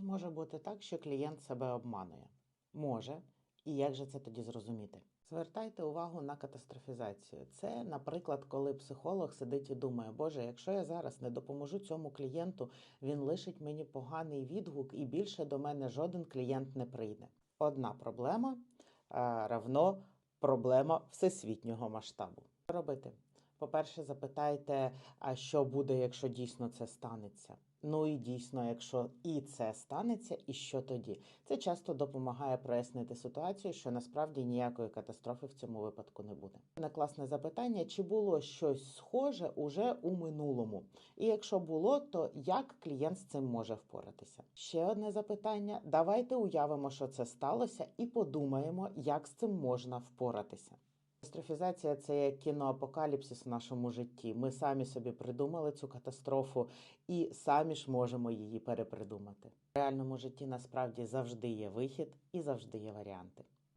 Чи може бути так, що клієнт себе обманує? Може. І як же це тоді зрозуміти? Звертайте увагу на катастрофізацію. Це, наприклад, коли психолог сидить і думає, Боже, якщо я зараз не допоможу цьому клієнту, він лишить мені поганий відгук і більше до мене жоден клієнт не прийде. Одна проблема равно проблема всесвітнього масштабу. Що робити? По-перше, запитайте, а що буде, якщо дійсно це станеться? Ну і дійсно, якщо і це станеться, і що тоді? Це часто допомагає прояснити ситуацію, що насправді ніякої катастрофи в цьому випадку не буде. Не класне запитання, чи було щось схоже уже у минулому? І якщо було, то як клієнт з цим може впоратися? Ще одне запитання: давайте уявимо, що це сталося, і подумаємо, як з цим можна впоратися. Катастрофізація це як кіноапокаліпсис в нашому житті. Ми самі собі придумали цю катастрофу і самі ж можемо її перепридумати. В реальному житті насправді завжди є вихід і завжди є варіанти.